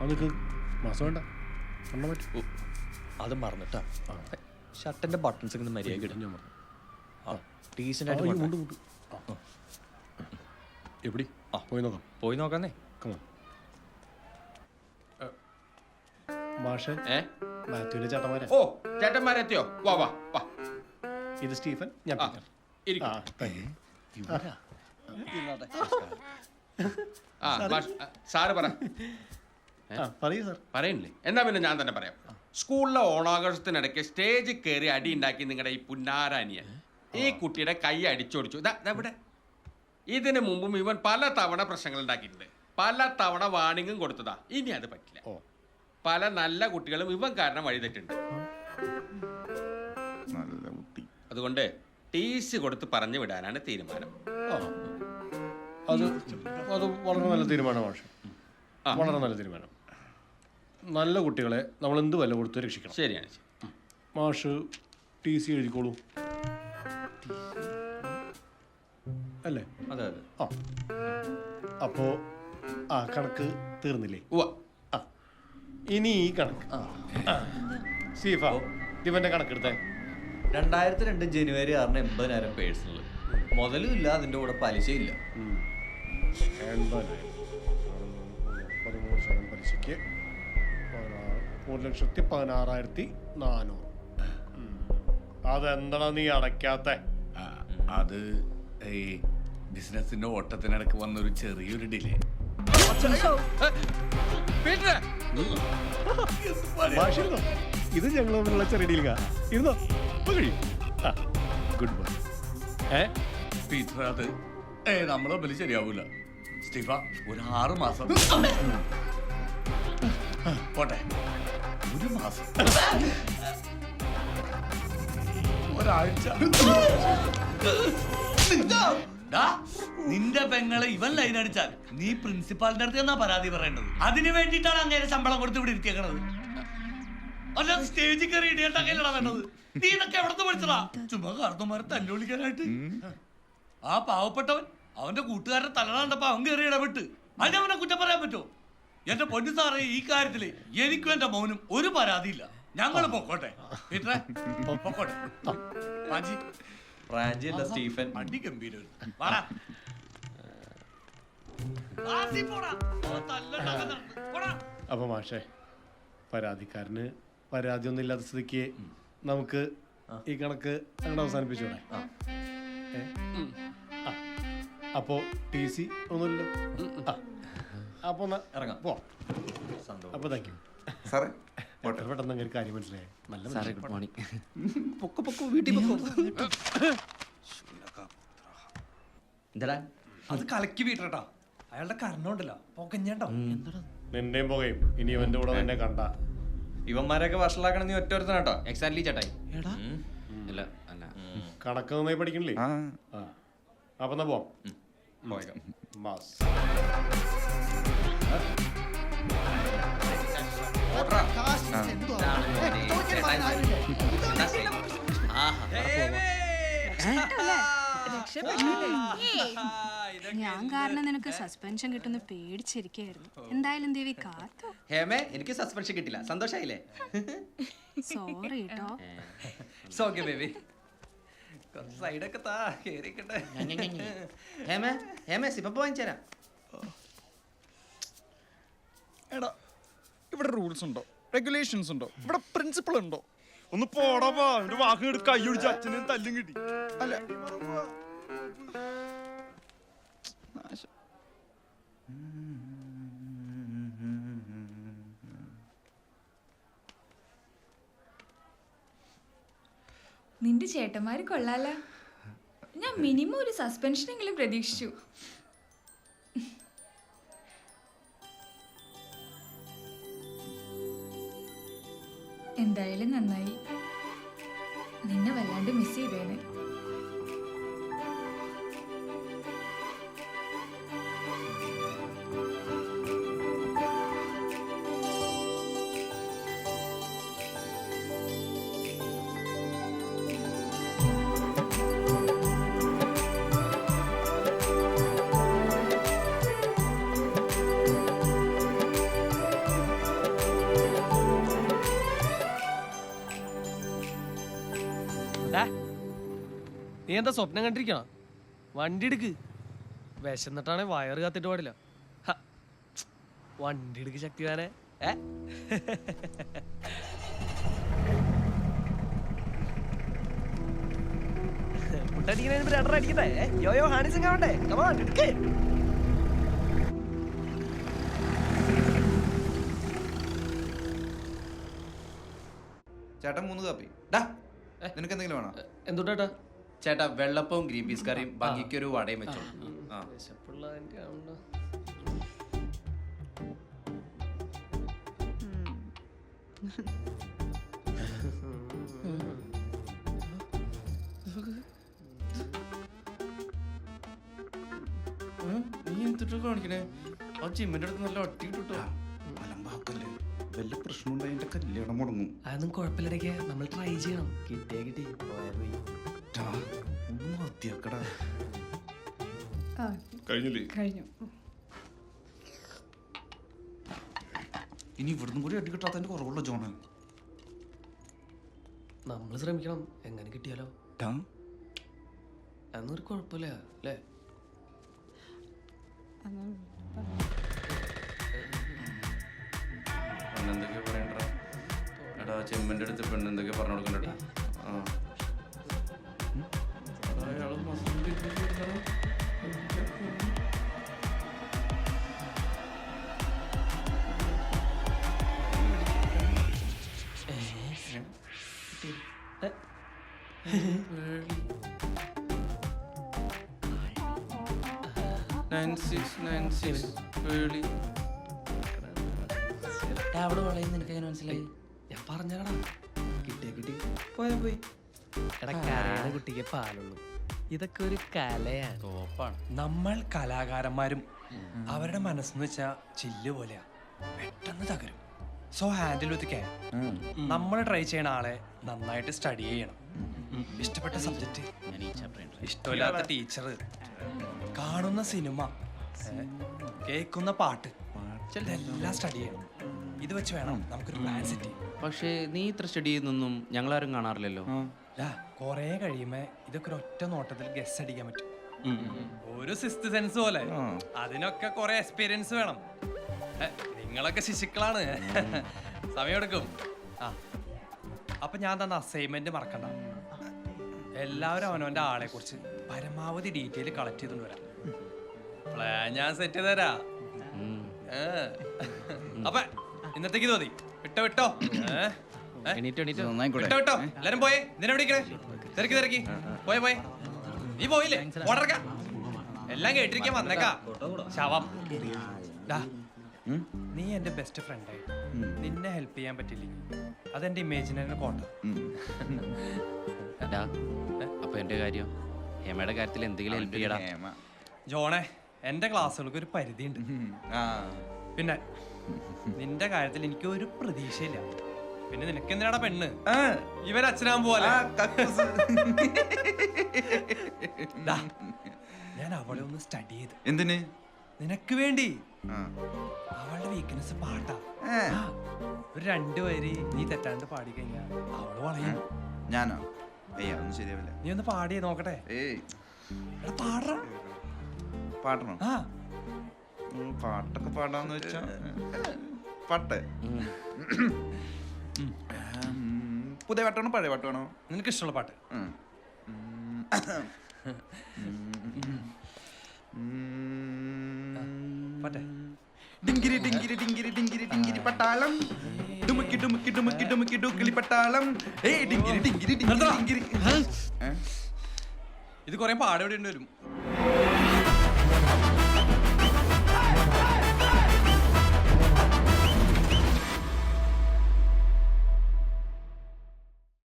അത് നിനക്ക് മാസം വേണ്ട. എണ്ണ പറ്റും ഓ, അത് മറന്നിട്ടാ. ഷർട്ടിന്റെ ബട്ടൺസ് ഇങ്ങനെ മര്യാദ ഇടും. ഞാൻ പറഞ്ഞു ഡീസന്റ് ആയിട്ട്. മുണ്ട് മുണ്ട് ആ. പോയി നോക്കാം. പോയി നോക്കാന്നേ. കമാ മാഷെ ഏ? മാത്യുവിന്റെ ചേട്ടന്മാരെ. ഓ ചേട്ടന്മാരെത്തിയോ? വാ വാ വാ. ഇത് സ്റ്റീഫൻ ഞാൻ ആ, പീറ്റർ. ഇരിക്കൂ. ആ താങ്ക് യു. ആ മാഷ്, ആ, സാറ് പറ. പറയൂ സാർ. പറയണില്ലേ? എന്നാ പിന്നെ ഞാൻ തന്നെ പറയാം. സ്കൂളിലെ ഓണാഘോഷത്തിനിടയ്ക്ക് സ്റ്റേജിൽ കയറി അടി ഉണ്ടാക്കി നിങ്ങളുടെ ഈ പുന്നാരാനിയ. ഈ കുട്ടിയുടെ കൈ അടിച്ചോടിച്ചു. ഇതാ ഇതാ ഇവിടെ. ഇതിനു മുമ്പും ഇവൻ പല തവണ പ്രശ്നങ്ങൾ ഉണ്ടാക്കിയിട്ടുണ്ട്. പല തവണ വാണിങ്ങും കൊടുത്തതാ. ഇനി അത് പറ്റില്ല. പല നല്ല കുട്ടികളും ഇവൻ കാരണം വഴിതെറ്റുണ്ട് നല്ല കുട്ടി. അതുകൊണ്ട് ടി സി കൊടുത്ത് പറഞ്ഞു വിടാനാണ് തീരുമാനം. അത് അത് വളരെ നല്ല തീരുമാനമാണ്. വളരെ നല്ല തീരുമാനം. നല്ല കുട്ടികളെ നമ്മൾ എന്ത് വില കൊടുത്ത് രക്ഷിക്കണം? ശരിയാണ് ശരി. മാഷ് ടി സി എഴുതിക്കോളൂ. അല്ലേ? അതെ അതെ. ആ. അപ്പോ ആ കണക്ക് തീർന്നില്ലേ? ഉവ്വ. ആ. ഇനി ഈ കണക്ക്. ആ. സീഫ ഇവന്റെ കണക്കെടുത്തേ. രണ്ടായിരത്തി രണ്ട് ജനുവരി ആറിന് എൺപതിനായിരം പേഴ്സണൽ മുതലും ഇല്ല അതിന്റെ കൂടെ പലിശയില്ല എൺപതിനായിരം. പതിമൂന്ന് ശതമാനം പലിശയ്ക്ക് പതിനാറ് ഒരു ലക്ഷത്തി പതിനാറായിരത്തി നാനൂറ്. അതെന്താ നീ അടയ്ക്കാത്ത? അത് ഈ ബിസിനസിന്റെ ഓട്ടത്തിനിടക്ക് വന്നൊരു ചെറിയൊരു ഡിലേ. ഇത് ഞങ്ങൾ തമ്മിലുള്ള ചെറിയ ഡീലിങ്ങാ ഇരുന്നോ? കഴിയും. ഗുഡ് ബൈ ഏ? പീറ്റർ അത് ഏ നമ്മളെ തമ്മിൽ ശരിയാവൂല. സ്റ്റീഫ ഒരു ആറ് മാസം. പോട്ടെ. ഒരു മാസം. ഒരാഴ്ച. നിന്റെ പെങ്ങളെ ഇവൻ ലൈൻ അടിച്ചാൽ നീ പ്രിൻസിപ്പാളിന്റെ അടുത്ത് എന്നാ പരാതി പറയേണ്ടത്? അതിന് വേണ്ടിയിട്ടാണ് അങ്ങേരെ ശമ്പളം കൊടുത്ത് ഇവിടെ ഇരുത്തിയേക്കണത് അല്ല സ്റ്റേജിൽ കയറി ഇടിയണ്ടാക്കലടാ വേണ്ടത്. നീ ഇതൊക്കെ എവിടുന്ന് പഠിച്ചതാ? ചുമ്മാ കാർന്നമാരെ തല്ലുവിളിക്കാനായിട്ട്. ആ പാവപ്പെട്ടവൻ അവന്റെ കൂട്ടുകാരുടെ തലടാണ്ടപ്പോ അവൻ കയറി ഇടപെട്ട് അവനെ കുറ്റം പറയാൻ പറ്റുമോ? എന്റെ പൊന്നു സാറേ ഈ കാര്യത്തിൽ എനിക്കും എന്റെ മൗനും ഒരു പരാതിയില്ല. ഞങ്ങൾ പൊക്കോട്ടെ. പീറ്ററെ, പൊക്കോട്ടെ. മാജി റാഞ്ചി അല്ല സ്റ്റീഫൻ. അടി ഗംഭീരം. അപ്പൊ മാഷേ പരാതിക്കാരന് പരാതി ഒന്നും ഇല്ലാത്ത സ്ഥിതിക്ക് നമുക്ക് ഈ കണക്ക് അങ്ങോട്ട് അവസാനിപ്പിച്ചോടെ. അപ്പോ ടി സി ഒന്നുമില്ല ആ. അപ്പൊ എന്നാ ഇറങ്ങാം. പോ. സന്തോഷം. അപ്പൊ താങ്ക് യു സാറേ എത്ര പെട്ടെന്ന് അങ്ങനെ ഒരു കാര്യം മനസ്സിലായി. നല്ല സാറേ. ഗുഡ് മോർണിംഗ് പൊക്കോ പൊക്കോ വീട്ടിൽ പൊക്കോ. എന്താടാ? അത് കലക്കി വീട്ടട്ടാ അയാളുടെ കരണമുണ്ടല്ലോ പൊക്കഞ്ഞേട്ടോ നിന്റെയും പുകയും. ഇനി ഇവന്റെ കൂടെ നിന്നെ കണ്ട. ഇവന്മാരെയൊക്കെ വഷളാക്കണം നീ ഒറ്റ എക്സാക്ട്ലി ചേട്ടായി. ഇല്ല അല്ല. കണക്ക് നന്നായി പഠിക്കണില്ലേ? അപ്പൊ എന്നാ പോവാം പോയേക്കാം മാസ് ഞാൻ കാരണം നിനക്ക് സസ്പെൻഷൻ കിട്ടുന്ന പേടിച്ചിരിക്കായിരുന്നു എന്തായാലും ദേവി കാത്തു. ഹേമേ എനിക്ക് സസ്പെൻഷൻ കിട്ടില്ല. സന്തോഷായില്ലേ? സോറി കേട്ടോ ഓക്കെ ബേബി സൈഡൊക്കെ താ കേറിക്കട്ടെ. ഹേമേ ഹേമേ സിപ്പ വാങ്ങിച്ചു എടാ ഇവിടെ റൂൾസ് ഉണ്ടോ? റെഗുലേഷൻസ് ഉണ്ടോ? ഇവിടെ പ്രിൻസിപ്പൾ ഉണ്ടോ? ഒന്ന് പോടാ എന്റെ വാക്ക് എടുത്ത് കൈ അച്ഛനും തല്ലും കിട്ടി. അല്ല. നാശം. നിന്റെ ചേട്ടന്മാര് കൊള്ളാല. ഞാൻ മിനിമം ഒരു സസ്പെൻഷനെങ്കിലും പ്രതീക്ഷിച്ചു. എന്തായാലും നന്നായി. നിന്നെ വല്ലാണ്ട് മിസ് ചെയ്തേനെ. നീ എന്താ സ്വപ്നം കണ്ടിരിക്കണോ? വണ്ടി എടുക്ക്. വിശന്നിട്ടാണെ വയറ് കത്തിട്ട് പാടില്ല. വണ്ടി എടുക്ക് ശക്തിവാനെ ഏ? ചേട്ടൻ മൂന്ന് കാപ്പി. ഡാ നിനക്ക് എന്തെങ്കിലും വേണോ എന്തുട്ടാ ചേട്ടാ വെള്ളപ്പവും ഗ്രീൻ പീസ് കറിയും ഭംഗിക്കൊരു വടയും വെച്ചോ. നീ എന്തിട്ട് കാണിക്കണേ ആ ജിമ്മിന്റെ അടുത്ത് നല്ല കിട്ടോ അലമ്പാക്കല്ലേ വല്ല പ്രശ്നമുണ്ടായി എന്റെ കല്യാണം മുടങ്ങും. അതൊന്നും കുഴപ്പമില്ലടക്കെ നമ്മൾ ട്രൈ ചെയ്യണം. കിട്ടിയാ കിട്ടി. പോയാ. പോയി മതിയാക്കടാ. കഴിഞ്ഞില്ലേ? കഴിഞ്ഞു. ഇനി ഇവിടുന്ന് കൂടി അടി കിട്ടാത്തതിന്റെ കുറവുള്ള ജോണ്? നമ്മൾ ശ്രമിക്കണം. എങ്ങനെ കിട്ടിയാലോ? ഒരു കുഴപ്പമില്ല അല്ലേ? പെണ്ണെന്തൊക്കെയാ പറയണ്ട എടാ ചെമ്മിന്റെ അടുത്ത് പെണ്ണെന്തൊക്കെയാ പറഞ്ഞു കൊടുക്കണ്ടട്ടാ ആ എടാ, nine six nine six Pearle അവിടെ വളയുന്ന നിനക്ക് എങ്ങനെ മനസ്സിലായി. ഞാൻ പറഞ്ഞടാ. കിട്ടിയ കിട്ടി പോയാ പോയി. എടാ കുട്ടിക്ക് പാലുള്ളൂ. ഇതൊക്കെ ഒരു കലയാണ്. തോപ്പാണ് നമ്മൾ കലാകാരന്മാരും അവരുടെ മനസ്സെന്ന് വെച്ചാ ചില്ല് പോലെയാ. പെട്ടെന്ന് തകരും. സോ ഹാൻഡിൽ വിത്ത് കെയർ നമ്മൾ ട്രൈ ചെയ്യണ ആളെ നന്നായിട്ട് സ്റ്റഡി ചെയ്യണം. ഇഷ്ടപ്പെട്ട സബ്ജക്റ്റ് ഇഷ്ടമില്ലാത്ത ടീച്ചർ കാണുന്ന സിനിമ കേൾക്കുന്ന പാട്ട്. എല്ലാം സ്റ്റഡി ചെയ്യണം. ഇത് വെച്ച് വേണം നമുക്കൊരു പ്ലാൻ സെറ്റ് ചെയ്യാം പക്ഷേ നീ ഇത്ര സ്റ്റഡി ചെയ്യുന്നൊന്നും ഞങ്ങളാരും കാണാറില്ലല്ലോ. കൊറേ കഴിയുമ്പോ ഇതൊക്കെ ഒരു ഒറ്റ നോട്ടത്തിൽ ഗസ് അടിക്കാൻ പറ്റും. ഒരു സിസ്റ്റ് സെൻസ് പോലെ അതിനൊക്കെ കുറെ എക്സ്പീരിയൻസ് വേണം. ഏ, നിങ്ങളൊക്കെ ശിശുക്കളാണ്. സമയമെടുക്കും. ആ. അപ്പൊ ഞാൻ തന്ന അസൈൻമെന്റ് മറക്കണ്ട. എല്ലാവരും അവനവന്റെ ആളെ കുറിച്ച് പരമാവധി ഡീറ്റെയിൽ കളക്ട് ചെയ്തോണ്ട് വരാം. പ്ലാൻ ഞാൻ സെറ്റ് ചെയ്ത് തരാ. ഏ. അപ്പൊ ഇന്നത്തേക്ക് ഇത് മതി വിട്ടോ. വിട്ടോ വിട്ടോ. വിട്ടോ എല്ലാരും പോയേ? എന്തിനാ വിളിക്കണേ തിരക്കി തിരക്കി. പോയെ പോയെ. നീ പോയില്ലേ? ഓടർക്ക. എല്ലാം കേട്ടിരിക്കാൻ വന്നേക്കാ. ശവം. നീ എന്റെ ബെസ്റ്റ് ഫ്രണ്ട് നിന്നെ ഹെൽപ്പ് ചെയ്യാൻ പറ്റില്ലെങ്കിൽ അതെന്റെ ഇമേജിനെ കോട്ട. അപ്പൊ എന്റെ കാര്യം? ഹേമയുടെ കാര്യത്തിൽ എന്തെങ്കിലും ഹെൽപ്പ് ചെയ്യടാ. ഹേമ. ജോണെ എന്റെ ക്ലാസ്സുകൾക്ക് ഒരു പരിധിയുണ്ട്. ആ, പിന്നെ നിന്റെ കാര്യത്തിൽ എനിക്ക് ഒരു പ്രതീക്ഷയില്ല. പിന്നെ നിനക്ക് എന്തിനാടാ പെണ്ണ്? അച്ഛനാൻ പോലെ. ഞാൻ അവളെ ഒന്ന് സ്റ്റഡി ചെയ്ത്. എന്തിന്? നിനക്ക് വേണ്ടി. അവളുടെ വീക്ക്നെസ് പാട്ടാ. ഒരു രണ്ടു വരി നീ തെറ്റാണ്ട് പാടി കഴിഞ്ഞാ അവൾ വളയും ഞാനോ? ഏയ് അതൊന്നും ശരിയാവില്ല. നീ ഒന്ന് പാടിയേ നോക്കട്ടെ. പാടടാ പാടണോ? ആ. പാട്ടൊക്കെ പാടാന്ന് വെച്ചാ പാട്ട്. പുതിയ പാട്ടാണോ പഴയ പാട്ടാണോ നിനക്ക് ഇഷ്ടമുള്ള പാട്ട്? ഉം. പാട്ടെ. ഡിങ്കിരി ഡിങ്കിരി ഡിങ്കിരി ഡിങ്കിരി ഡിങ്കിരി പട്ടാളം. ഡുമുക്കി ഡുമുക്കി ഡുമുക്കി ഡുമുക്കി ഡുക്കിളി പട്ടാളം. ഏയ് ഡിങ്കിരി ഡിങ്കിരി ഡിങ്കിരി ഡിങ്കിരി. ഏ? ഇത് കുറെ പാടെവിടെ വരും.